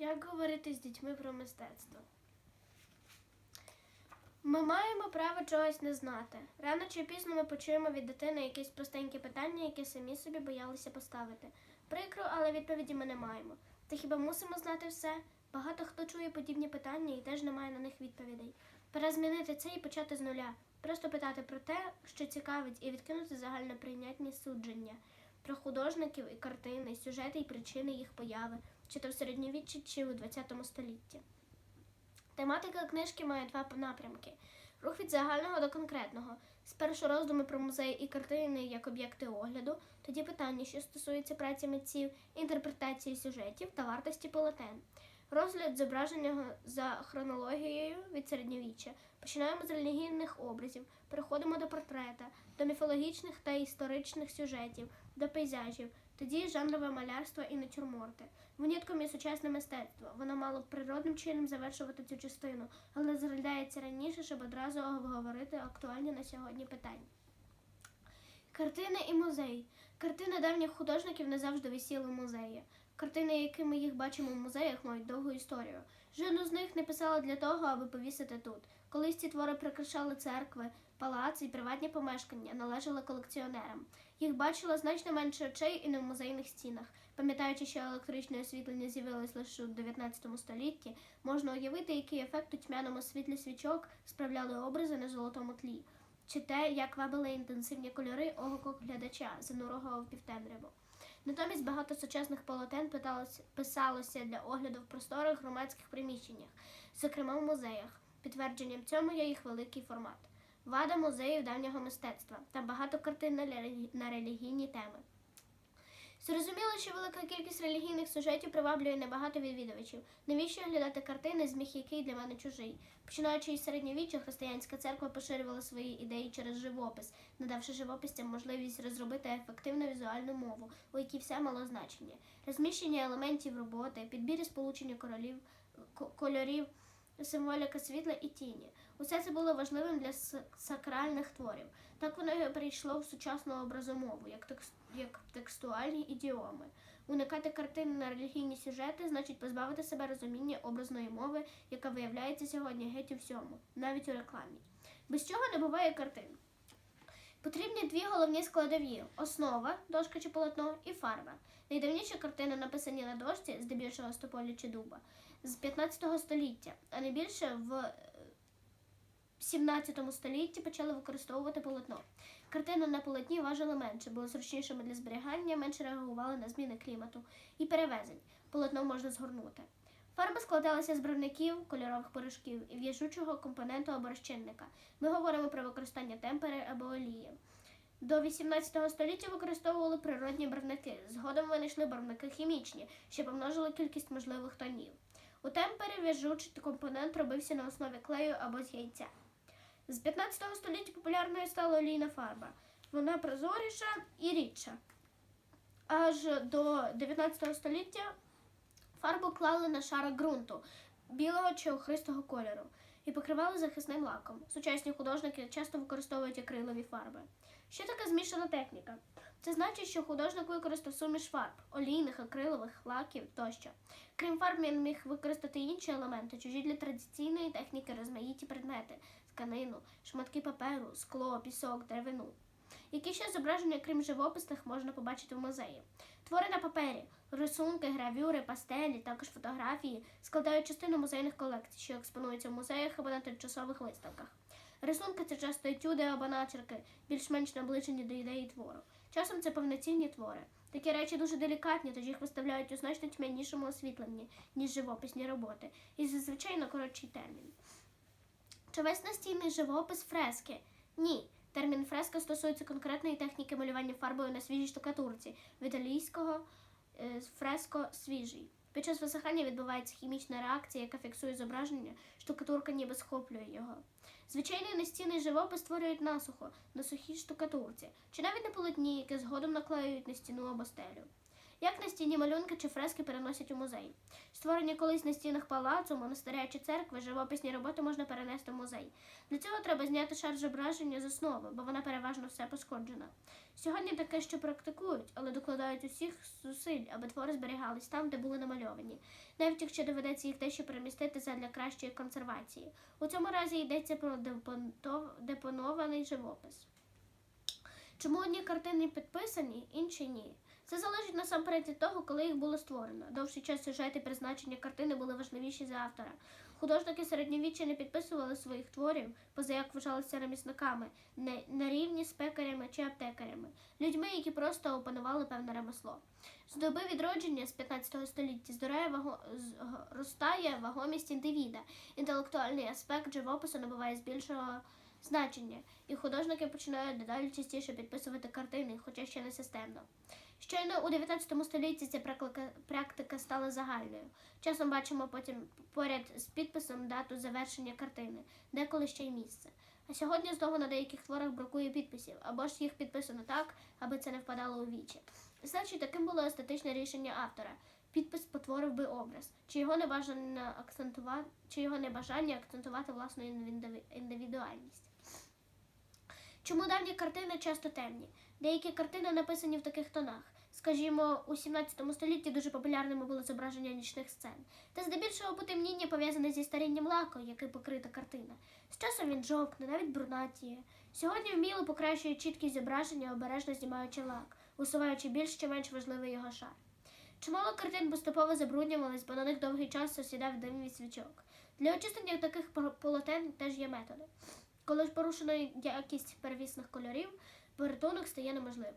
Як говорити з дітьми про мистецтво? Ми маємо право чогось не знати. Рано чи пізно ми почуємо від дитини якесь простеньке питання, яке самі собі боялися поставити. Прикро, але відповіді ми не маємо. Та хіба мусимо знати все? Багато хто чує подібні питання і теж не має на них відповідей. Пора змінити це і почати з нуля. Просто питати про те, що цікавить, і відкинути загальноприйнятні судження про художників і картини, сюжети і причини їх появи, чи то в середньовіччі, чи у ХХ столітті. Тематика книжки має два напрямки: рух від загального до конкретного. Спершу роздуми про музеї і картини як об'єкти огляду, тоді питання, що стосуються праці митців, інтерпретації сюжетів та вартості полотен. Розгляд зображення за хронологією від середньовіччя. Починаємо з релігійних образів, переходимо до портрета, до міфологічних та історичних сюжетів, до пейзажів, тоді жанрове малярство і натюрморти. Винятком є сучасне мистецтво. Воно мало б природним чином завершувати цю частину, але зглядається раніше, щоб одразу обговорити актуальні на сьогодні питання. Картини і музей. Картини давніх художників не завжди висіли в музеї. Картини, які ми їх бачимо в музеях, мають довгу історію. Жодну з них не писали для того, аби повісити тут. Колись ці твори прикрашали церкви, палаци і приватні помешкання, належали колекціонерам. Їх бачило значно менше очей і не в музейних стінах. Пам'ятаючи, що електричне освітлення з'явилось лише у 19 столітті, можна уявити, який ефект у тьмяному світлі свічок справляли образи на золотому тлі, чи те, як вабили інтенсивні кольори око глядача, занурого в півтемряву. Натомість багато сучасних полотен писалося для огляду в просторих громадських приміщеннях, зокрема в музеях. Підтвердженням цьому є їх великий формат. Вада музеїв давнього мистецтва та багато картин на релі- на релігійні теми. Зрозуміло, що велика кількість релігійних сюжетів приваблює небагато відвідувачів. Навіщо оглядати картини, зміг який для мене чужий? Починаючи із середньовіччя, християнська церква поширювала свої ідеї через живопис, надавши живописцям можливість розробити ефективну візуальну мову, у якій все мало значення. Розміщення елементів роботи, підбір і сполучення королів, кольорів, символіка світла і тіні. Усе це було важливим для сакральних творів. Так воно і прийшло в сучасну образомову, як, текст, як текстуальні ідіоми. Уникати картини на релігійні сюжети значить позбавити себе розуміння образної мови, яка виявляється сьогодні геть у всьому, навіть у рекламі. Без чого не буває картин. Потрібні дві головні складові: основа, дошка чи полотно, і фарба. Найдавніші картини написані на дошці, здебільшого з тополі чи дуба, з 15 століття, а найбільше в е, 17 столітті почали використовувати полотно. Картини на полотні важили менше, були зручнішими для зберігання, менше реагували на зміни клімату і перевезень. Полотно можна згорнути. Фарба складалася з барвників, кольорових порошків і в'яжучого компоненту або розчинника. Ми говоримо про використання темпери або олії. До 18 століття використовували природні барвники. Згодом винайшли барвники хімічні, що помножили кількість можливих тонів. У темпері в'яжучий компонент робився на основі клею або з яйця. З 15 століття популярною стала олійна фарба. Вона прозоріша і рідша. Аж до 19 століття фарбу клали на шарик ґрунту білого чи охристого кольору і покривали захисним лаком. Сучасні художники часто використовують акрилові фарби. Що таке змішана техніка? Це значить, що художник використав суміш фарб, олійних, акрилових, лаків тощо. Крім фарб, він міг використати інші елементи, чужі для традиційної техніки розмаїті предмети, тканину, шматки паперу, скло, пісок, деревину. Які ще зображення, крім живописних, можна побачити в музеї? Твори на папері, рисунки, гравюри, пастелі, також фотографії складають частину музейних колекцій, що експонуються в музеях або на тимчасових виставках. Рисунки це часто етюди або начерки, більш-менш наближені до ідеї твору. Часом це повноцінні твори. Такі речі дуже делікатні, тож їх виставляють у значно тьмянішому освітленні, ніж живописні роботи, і зазвичай на коротший термін. Чи весь настійний живопис фрески? Ні. Термін фреска стосується конкретної техніки малювання фарбою на свіжій штукатурці, в італійського е, фреско свіжий. Під час висихання відбувається хімічна реакція, яка фіксує зображення, штукатурка ніби схоплює його. Звичайний настінний живопис створюють насухо, на сухій штукатурці, чи навіть на полотні, яке згодом наклеюють на стіну або стелю. Як на стіні малюнки чи фрески переносять у музей. Створені колись на стінах палацу, монастиря чи церкви, живописні роботи можна перенести в музей. Для цього треба зняти шар зображення з основи, бо вона переважно все пошкоджена. Сьогодні таке, що практикують, але докладають усіх зусиль, аби твори зберігались там, де були намальовані, навіть якщо доведеться їх дещо перемістити задля кращої консервації. У цьому разі йдеться про депонований живопис. Чому одні картини підписані, інші ні? Це залежить насамперед від того, коли їх було створено. Довший час сюжет і призначення картини були важливіші за автора. Художники середньовіччя не підписували своїх творів, поза як вважалися ремісниками, не на рівні з пекарями чи аптекарями, людьми, які просто опанували певне ремесло. З доби відродження з 15 століття здорає ваго... зростає вагомість індивіда. Інтелектуальний аспект живопису набуває збільшого значення, і художники починають дедалі частіше підписувати картини, хоча ще не системно. Щойно у 19 столітті ця практика, стала загальною. Часом бачимо потім поряд з підписом дату завершення картини, деколи ще й місце. А сьогодні знову на деяких творах бракує підписів, або ж їх підписано так, аби це не впадало у вічі. Значить, таким було естетичне рішення автора. Підпис потворив би образ, чи його небажання акцентувати, чи його небажання акцентувати власну індиві- індивідуальність. Чому давні картини часто темні? Деякі картини написані в таких тонах. Скажімо, у 17 столітті дуже популярними були зображення нічних сцен. Та здебільшого потемніння пов'язане зі старінням лаку, який покрита картина. З часом він жовкне, навіть брунатіє. Сьогодні вміло покращує чіткість зображення, обережно знімаючи лак, усуваючи більш чи менш важливий його шар. Чимало картин поступово забруднювались, бо на них довгий час осідав дим свічок. Для очистення таких полотен теж є методи. Коли ж порушено якість первісних кольорів, порятунок стає неможливим.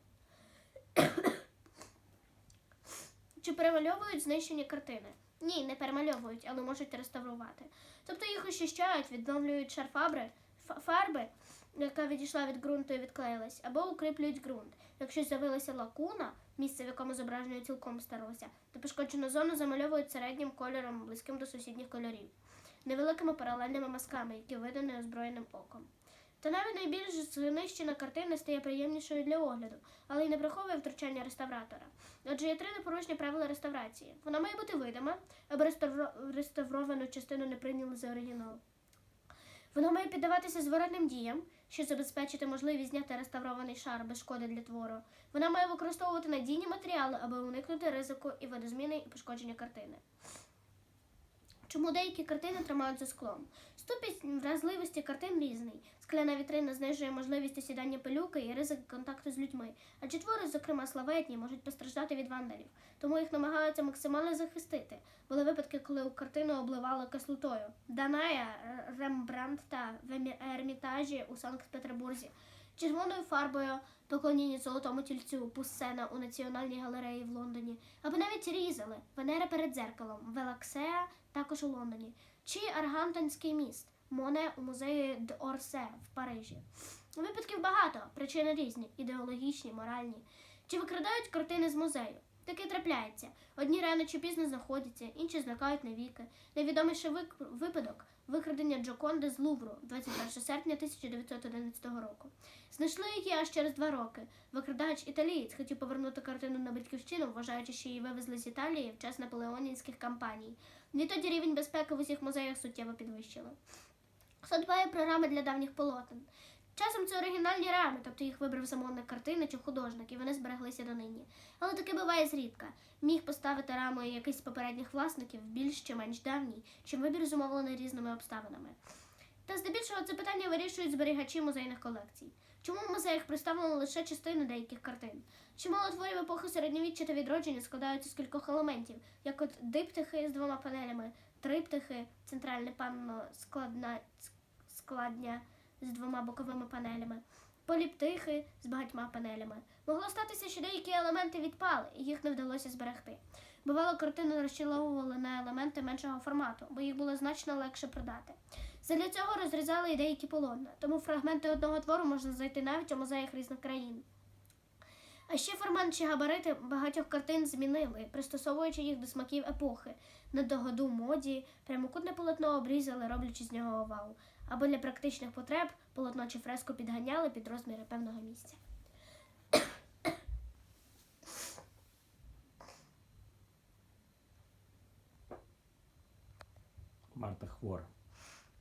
Чи перемальовують знищені картини? Ні, не перемальовують, але можуть реставрувати. Тобто їх очищають, відновлюють шар фарби, яка відійшла від ґрунту і відклеїлась, або укріплюють ґрунт. Якщо з'явилася лакуна, місце, в якому зображення цілком старося, то пошкоджену зону замальовують середнім кольором, близьким до сусідніх кольорів, невеликими паралельними мазками, які видно неозброєним оком. Та навіть найбільш знищена картина стає приємнішою для огляду, але й не приховує втручання реставратора. Отже, є три непорушні правила реставрації. Вона має бути видима, аби реставровану частину не прийняли за оригінал. Вона має піддаватися зворотним діям, щоб забезпечити можливість зняти реставрований шар без шкоди для твору. Вона має використовувати надійні матеріали, аби уникнути ризику і видозміни і пошкодження картини. Чому деякі картини тримають за склом? Ступінь вразливості картин різний. Скляна вітрина знижує можливість осідання пилюки і ризик контакту з людьми. Адже твори, зокрема славетні, можуть постраждати від вандалів, тому їх намагаються максимально захистити. Були випадки, коли картину обливали кислотою. Даная, Рембрандт та в Ермітажі у Санкт-Петербурзі. Червоною фарбою поклоніння золотому тільцю Пуссена у Національній галереї в Лондоні, або навіть різали Венера перед дзеркалом, Велаксеа також у Лондоні, чи Аргантонський міст Моне у музеї Д'Орсе в Парижі. Випадків багато, причини різні, ідеологічні, моральні. Чи викрадають картини з музею? Таке трапляється. Одні рано чи пізно знаходяться, інші зникають навіки. Найвідоміший випадок викрадення Джоконди з Лувру 21 серпня 1911 року. Знайшли її аж через два роки. Викрадач італієць хотів повернути картину на батьківщину, вважаючи, що її вивезли з Італії в час наполеонівських кампаній. Відтоді рівень безпеки в усіх музеях суттєво підвищили. Хто дбає про рами для давніх полотен? Часом це оригінальні рами, тобто їх вибрав замовник картини чи художник, і вони збереглися донині. Але таке буває зрідка. Міг поставити рамою якийсь з попередніх власників, більш чи менш давній, чим вибір зумовлений різними обставинами. Та здебільшого це питання вирішують зберігачі музейних колекцій. Чому в музеях представлено лише частина деяких картин? Чимало творів епохи середньовіччя та відродження складаються з кількох елементів, як от диптихи з двома панелями, триптихи, центральне панно складна складня з двома боковими панелями, поліптихи з багатьма панелями. Могло статися, що деякі елементи відпали, і їх не вдалося зберегти. Бувало, картини розчіловували на елементи меншого формату, бо їх було значно легше продати. Задля цього розрізали і деякі полотна, тому фрагменти одного твору можна знайти навіть у музеях різних країн. А ще формат чи габарити багатьох картин змінили, пристосовуючи їх до смаків епохи. На догоду моді прямокутне полотно обрізали, роблячи з нього овал. Або для практичних потреб полотно чи фреску підганяли під розміри певного місця. Марта хвора.